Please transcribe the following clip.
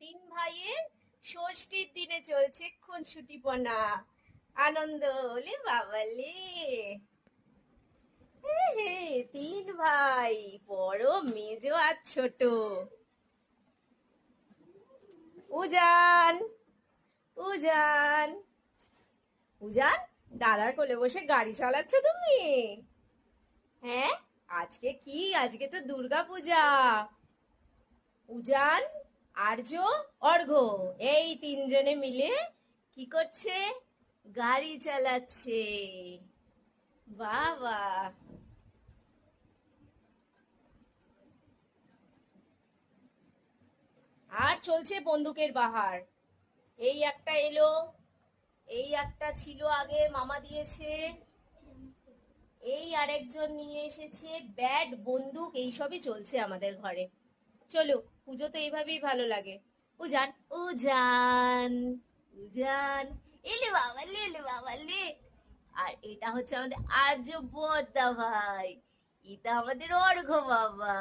তিন ভাইয়ের ষষ্ঠীর দিনে চলছে খুনসুটিপনা। আনন্দ ওলে বাবালে। তিন ভাই, বড় মেজো আর ছোট। উজান উজান। উজান, দাদার কোলে বসে গাড়ি চালাচ্ছ তুমি? হ্যাঁ আজকে কি? আজকে তো দুর্গা পূজা উজান আর্য, অর্ঘ। এই তিনজনে মিলে কি করছে? গাড়ি চালাচ্ছে। বাবা আর চলছে বন্দুকের বাহার। এই একটা এলো, এই একটা ছিল আগে, মামা দিয়েছে। এই আরেকজন নিয়ে এসেছে। ব্যাট, বন্দুক এইসবই চলছে আমাদের ঘরে। চলো, পুজো তো এইভাবেই ভালো লাগে। উজান উজান উজান। এলে বাবা লে এলে বাবা লে আর এটা হচ্ছে আমাদের আর্য বর্দা ভাই। এটা আমাদের অর্ঘ বাবা।